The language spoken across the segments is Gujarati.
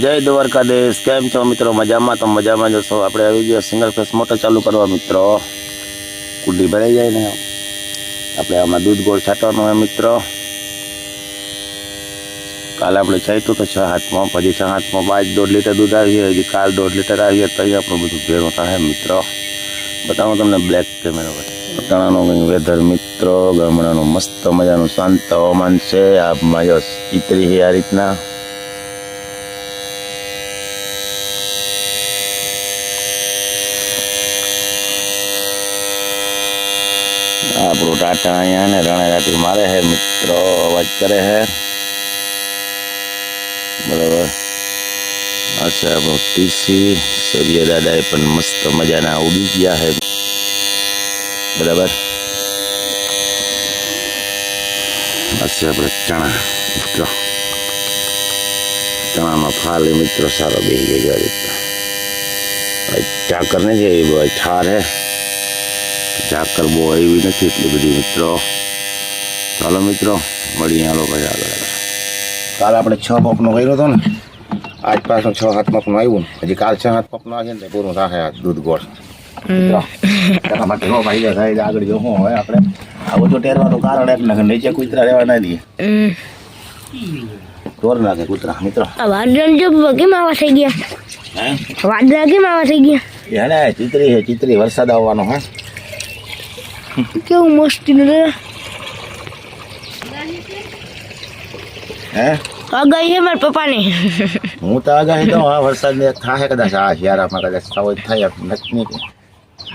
जय द्वारका देश केम छो मित्रों मजा में तो मजा में जसो आप सींगल फेस मोटर चालू करने मित्रों कूडी भराइ जाए ना आप आम दूध गोल छाटवा है मित्रों काल आप छाटू तो छ हाथ में पीछे छ हाथ में पाँच दौ लीटर दूध आए हजी काल दौ लीटर आए तो ही अपने बढ़ भेड़ों है मित्रों बताओ तक ब्लेक कैमरा पर पटाणा वेधर मित्रों गमणा मस्त मजा शांत हवाम से आप मजा इतरी है आ रीतना આપણું ટાટા અહીંયા ને રણેરાથી મારે છે મિત્રો અવાજ કરે છે બરાબર અચ્છા આપણું ટીસી સૂર્ય દાદાએ પણ મસ્ત મજાના ઉડી ગયા છે બરાબર અચ્છા આપણે ચણા મિત્રો ચણામાં ફાલે મિત્રો સારો બે જગ્યા રીતના ટાકર ને જે ઠાર હે ચાકર બોય વી ના ચિત્રી મિત્રો હાલો મિત્રો મડી આલો ભાઈ આલ્યા કાલ આપણે 6 બકનો ભર્યોતો ને આજ પાછો 6 આટમક માં આવ્યો હજી કાલ 6 આટમક નો આહે ને પૂરો દાખલ દૂધ ગોળ હા તો તમે જો પડી જાય આગળ જો હો આપણે આ ઓજો ઢેરવાનો કારણે એક નક લેજે કૂતરા રહેવા ના દી હે તોર ના કૂતરા મિત્રો આ વાદળ જો કે માં આવશે ગયા હા વાદળ કે માં આવશે ગયા યેને ચિત્રી છે ચિત્રી વરસાદ આવવાનો હા કેમ મસ્તીને દાહી છે હા આ ગઈ હે માર પપાન હું તો આ ગઈ તો આ વરસાદ ને થા હે કદા સા આ શિયાળા માં કલે સવય થા ને નકની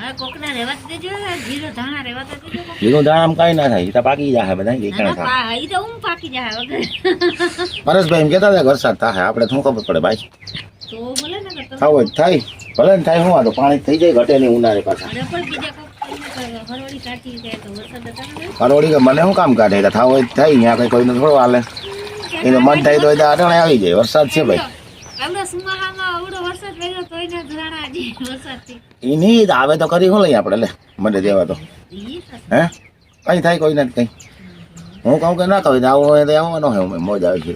હે કોક ના રેવાત દેજો જીરો ધણા રેવાત દેજો જીનું દામ કાઈ ના થા ઈ તો પાકી જા હે બધા કે ના પા ઈ તો હું પાકી જા હે બરસ ભાઈ એમ કેતા થા વરસાદ થા હે આપણે તો ખબર પડે ભાઈ તો બોલે ને કે થાવય થાઈ ભલે થાઈ હોવા તો પાણી થઈ જાય ઘટે ને ઉનાળે પાછા ને કોઈ બીજ હરોળી કે મને શું કામ કાઢે કે હોય થાય અહીંયા કઈ કોઈને થોડું હાલે એ તો મન થાય તો અટાણે આવી જાય વરસાદ છે ભાઈ એની આવે તો કરી હું આપણે લે મને દેવા તો હે કઈ થાય કોઈ નથી કઈ હું કહું કે ના કહું આવું હોય તો આવવાનો હોય મોજ આવે છે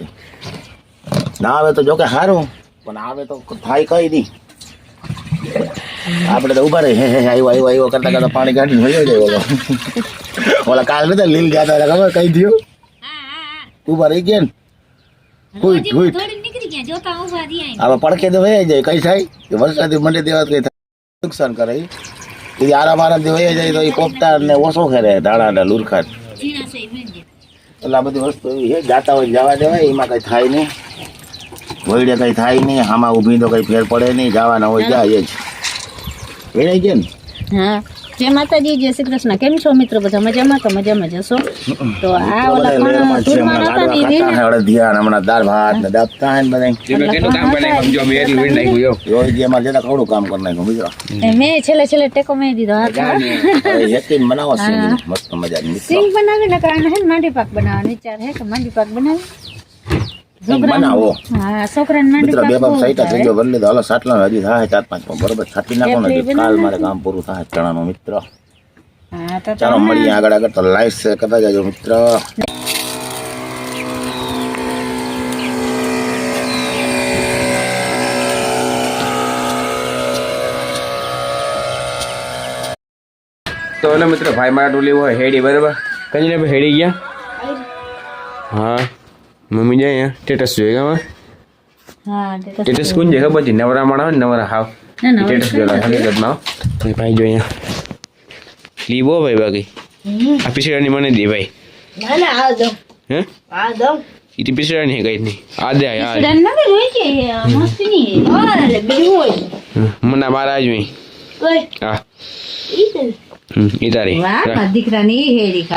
ના આવે તો જો કે સારું પણ આવે તો થાય કઈ નહીં આપણે તો ઉભા રહી આવ્યો આવ્યો આવ્યો કરતા કરતા પાણી કાઢી હોય જાય ઓલો ઓલા કાલ નતા લીલ ગયા હતા ખબર કઈ થયું ઉભા રહી ગયા ને હુઈટ હુઈટ હવે પડકે તો વહી જાય કઈ થાય કે મંડે દેવા કઈ થાય નુકસાન કરે એ આરામ આરામ થી વહી જાય તો એ કોપતા ને ઓછો ખેરે ધાણા ને લુરખા એટલે આ બધી વસ્તુ એવી છે જાતા હોય જવા દેવાય એમાં કઈ થાય નહીં વળીએ કઈ થાય નહીં આમાં ઊભી તો કઈ ફેર પડે નહીં જવાના હોય જાય જ વેળાઈ ગયા ને હા જય માતાજી જય શ્રી કૃષ્ણ કેમ છો મિત્રો બધા મજામાં તો મજામાં જશો તો આ ઓલા કોણ ધૂળમાં નતા ની રીને હળે ધ્યાન હમણા દાળ ભાત ને દાપતા હે બધા જેમે કેટલું કામ કરી નાખ્યું જો મેં એટલું વીણ નાખ્યું યો રોજ જે અમાર જેતા કવડું કામ કરી નાખ્યું મિત્રો મેં છેલ્લે છેલ્લે ટેકો મેં દીધો હા યકીન બનાવો સિંગ મસ્ત મજા ની સિંગ બનાવીને કારણ હે માંડી પાક બનાવવાની વિચાર હે કે માંડી પાક બનાવી મિત્ર તો લાઈવ મિત્ર ભાઈ મારા ડોલી હોય હેડી બરોબર કઈ હેડી ગયા હા મમ્મી જાય ટેટસ જોઈએ ખબર ટેટસ કોણ જાય ખબર છે નવરા માણા નવરા હાવ સ્ટેટસ જોયેલા હકીકતમાં ભાઈ જોઈએ લીબો ભાઈ બાકી આ પીસડાની મને દે ભાઈ હે ઇતિ પીસડાની કઈ નહીં આ દે આ મને મારા જોઈએ ઈતારી વાત દીકરાની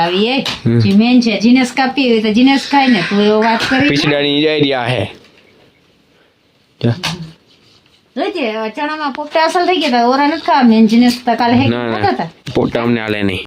છે જીનેસ કાપી હોય તો જીનેસ ખાય ને તું વાત કરી પીછડાની જાય રહ્યા હે જોજે થઈ ગયા ઓરા નથી ખાવા મેં જીનેસ કાલે હે પોપટા અમને આલે નહીં